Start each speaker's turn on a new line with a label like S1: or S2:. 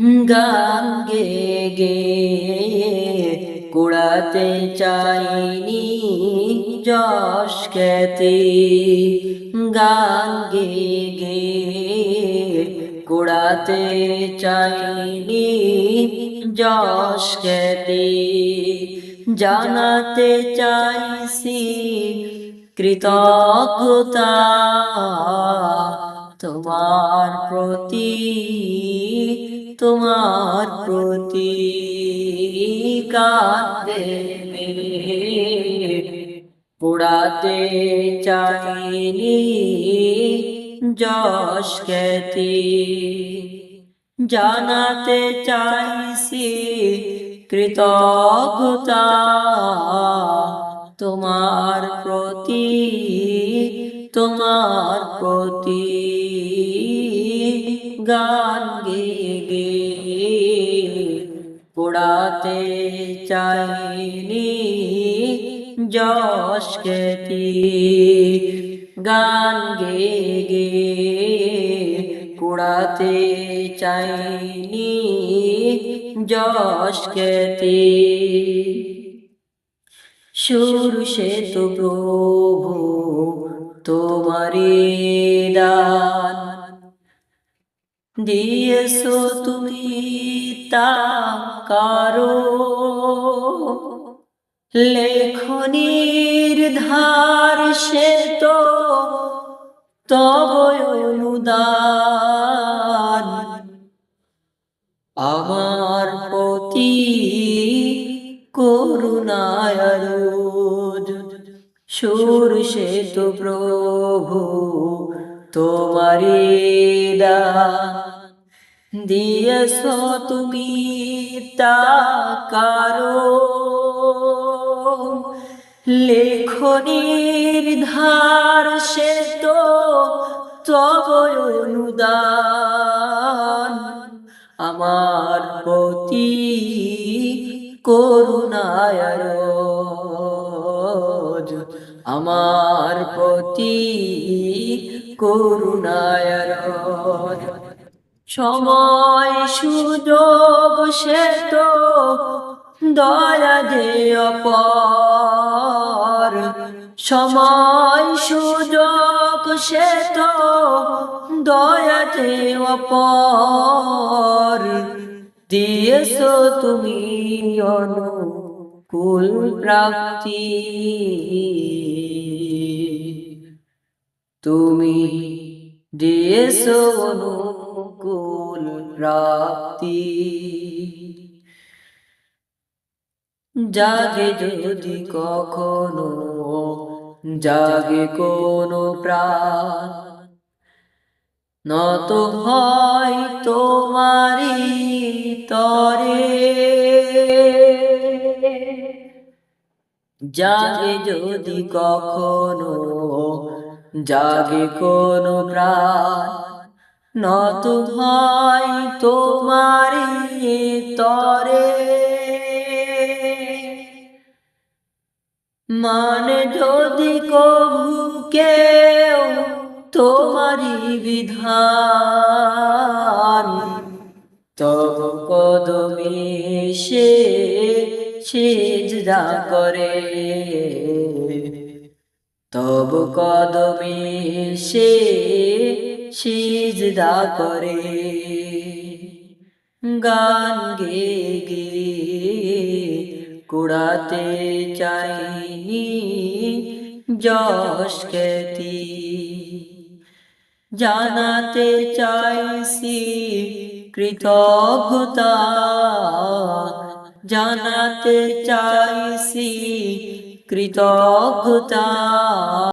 S1: গান গে কুড়াতে চাইনি যশ খ্যাতি। গান গে গে কুড়াতে চাইনি যশ খ্যাতি। জানাতে চাইছি কৃতজ্ঞতা তোমার প্রতি তোমার প্রতি কাঁদে পোড়াতে চাইনি যশ খ্যাতি। জানাতে চাইছি কৃতজ্ঞতা তোমার প্রতি তোমার প্রতি গান গে গে পোড়াতে চাইনি যশ খ্যাতি গান গে গে পোড়াতে চাইনি যশ খ্যাতি সুর সে তো প্রভু তোমারি দান দিয়েছ তুমি তা কারও লেখনির ধার সে তো তব আমার প্রতি করুণায় সুর সে তো প্রভু তোমারি দান দিয়েছ তুমি তা কারও লেখনির ধার সে তো তব অনুদান। আমার প্রতি করুণায় আমার প্রতি করুণায় সময় সুযোগ সে তো দয়া যে অপর সময় সুযোগ সে তো দয়া যে অপর দিয়েছ তুমি অনুকূল প্রাপ্তি। তুমি দিয়েছ অনুকূল প্রাপ্তি। জাগে যদি কখনো, জাগে কোনো প্রাণ। নত হয় তোমারি তরে। জাগে যদি কখনো, জাগে কোনো প্রাণ। নত হয় তোমারি তরে। মানে যদি কভু কেউ তোমারি বিধান, তব কদমে সে সেজদা করে। তব কদমে সে সিজদা করে। গান গে গে কুড়াতে চাইনি যশ খ্যাতি। জানাতে চাইছি কৃতজ্ঞতা। জানাতে চাইছি কৃতজ্ঞতা।